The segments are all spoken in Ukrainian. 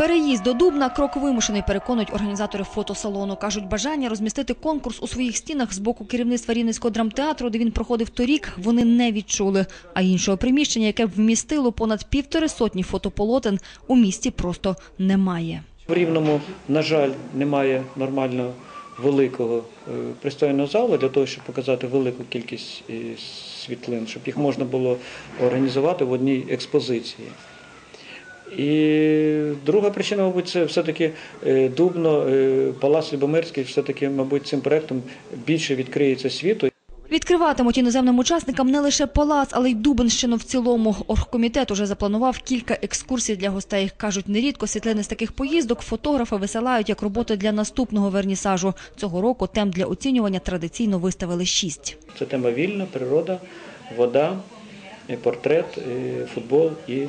Переїзд до Дубна – крок вимушений, переконують організатори фотосалону. Кажуть, бажання розмістити конкурс у своїх стінах з боку керівництва Рівненського драмтеатру, де він проходив торік, вони не відчули. А іншого приміщення, яке б вмістило понад півтори сотні фотополотен, у місті просто немає. В Рівному, на жаль, немає нормального великого е, пристойного залу для того, щоб показати велику кількість е, світлин, щоб їх можна було організувати в одній експозиції. І друга причина, мабуть, це все-таки е, Дубно, е, Палац Любомирський, все-таки, мабуть, цим проектом більше відкриється світу. Відкриватимуть іноземним учасникам не лише палац, але й Дубенщину в цілому. Оргкомітет уже запланував кілька екскурсій для гостей. Кажуть, нерідко світлини з таких поїздок фотографи висилають як роботи для наступного вернісажу. Цього року тем для оцінювання традиційно виставили шість. Це тема вільна, природа, вода, портрет, футбол і е,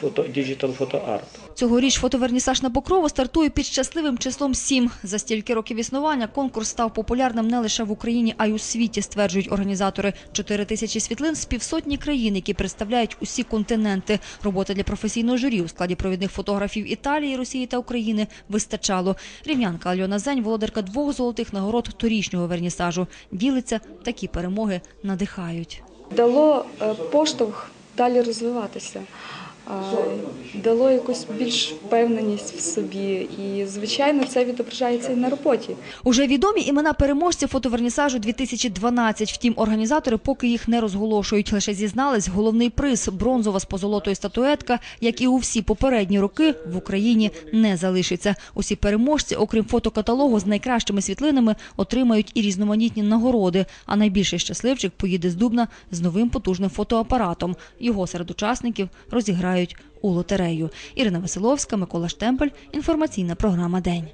фото, діджитал фотоарт. Цьогоріч фотовернісаж на Покрову стартує під щасливим числом 7. За стільки років існування конкурс став популярним не лише в Україні, а й у світі, стверджують організатори. Чотири тисячі світлин з півсотні країн, які представляють усі континенти. Роботи для професійного журі у складі провідних фотографів Італії, Росії та України вистачало. Рівнянка Альона Зень, володарка двох золотих нагород торічнього вернісажу. Ділиться, такі перемоги надихають. Дало е, поштовх далі розвиватися, дало якусь більш впевненість в собі. І, звичайно, це відображається і на роботі. Уже відомі імена переможців фотовернісажу 2012. Втім, організатори поки їх не розголошують. Лише зізнались, головний приз – бронзова з позолотою статуетка, як і у всі попередні роки, в Україні не залишиться. Усі переможці, окрім фотокаталогу з найкращими світлинами, отримають і різноманітні нагороди. А найбільший щасливчик поїде з Дубна з новим потужним фотоапаратом. Його серед учасників розіграють у лотерею. Ірина Василовська, Микола Штемпель. Інформаційна програма «День».